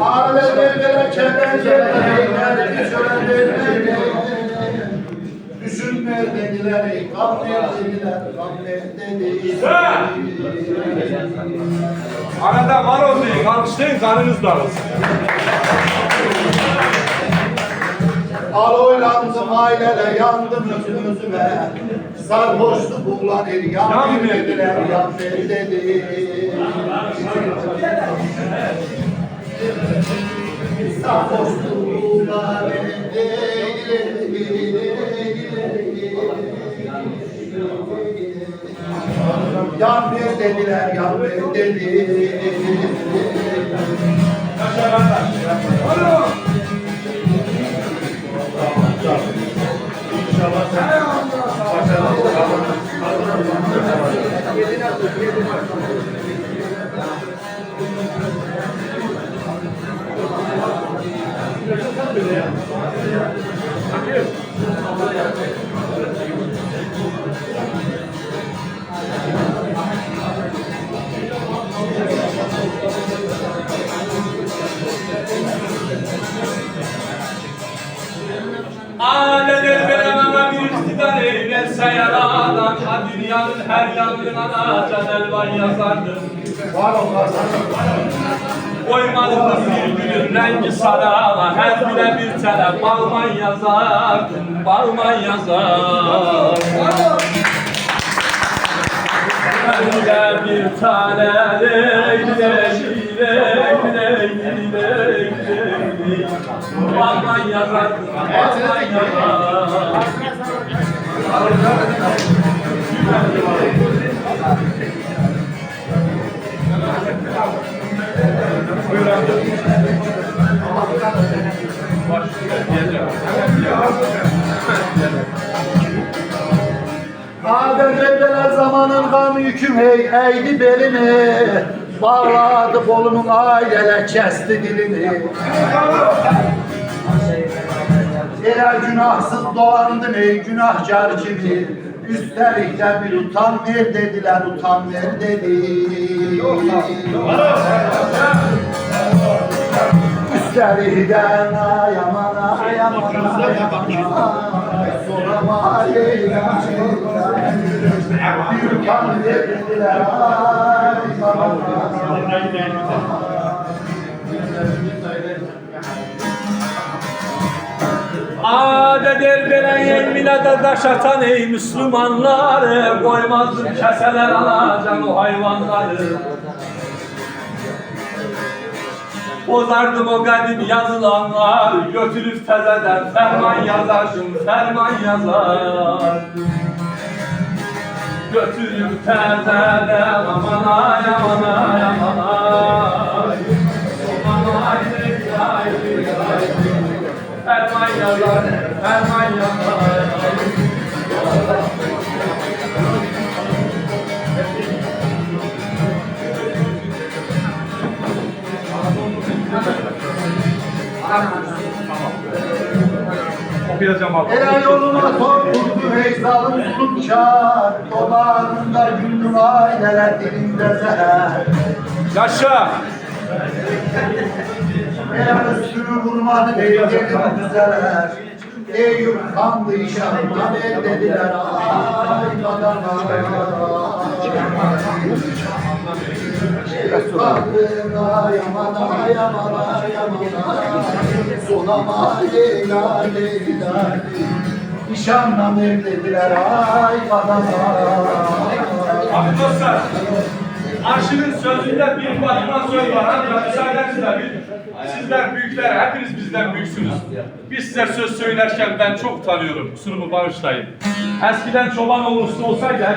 Alemlere çelenceler, Düşünme dediler, kahve dediler, kahve dediler. Arada var oldu. Alkışlayın karınız darılsın. Aloylandım ailele yandım özüme. Sarhoştu buğulan el yan ver. dediler yan dedi Sarhoştu buğulan el Yan bir dediler yan bir dedi Aleler verememe bir iktidar eylerse yaradan Ha dünyanın her yanına can elvan yazardım Var olmaz Koymadım bir gülün rengi sarala Her güne bir tane balman yazardım Balman yazardım Her güne bir tane ley ley ley ley ley ley Balman yazardım Balman yazardım Adem evveler zamanın gam yüküm hey eğdi belini Bağladı kolumun ailele kesti dilini. Eğer günahsız doğandın ey günahkar gibi Üstelik de bir utan ver dediler utan ver dedi. Üstelik de ay aman ay aman ay aman Adet erbelen yemine de daş atan ey Müslümanlar Koymazdım keseler alacan o hayvanları. Bozardım o kadim yazılanlar Götürüp tezeden ferman yazardım Ferman yazar Götürüp tezeden Aman ay aman ay aman ay. Aman ay ay ay. Ay Ferman yazar, ferman yazar. Okuyacağım Eren yoluna sokturdu ey zalim zulümkar Dolarında güldüm aileler dilinde zehir Yaşa! Eren üstünü vurmadı ey gelin güzeller. Eyüp kandı inşallah el dediler ay badana Ay aman ay aman Sonama leyla leyla Nişanla evlediler ay badana Abi dostlar, Arşivin sözünde bir bakma söz var. Hatta müsaadenizle sizler büyükler, hepiniz bizden büyüksünüz. Biz size söz söylerken ben çok tanıyorum. Kusurumu bağışlayın. Eskiden çoban olursa olsaydı hepiniz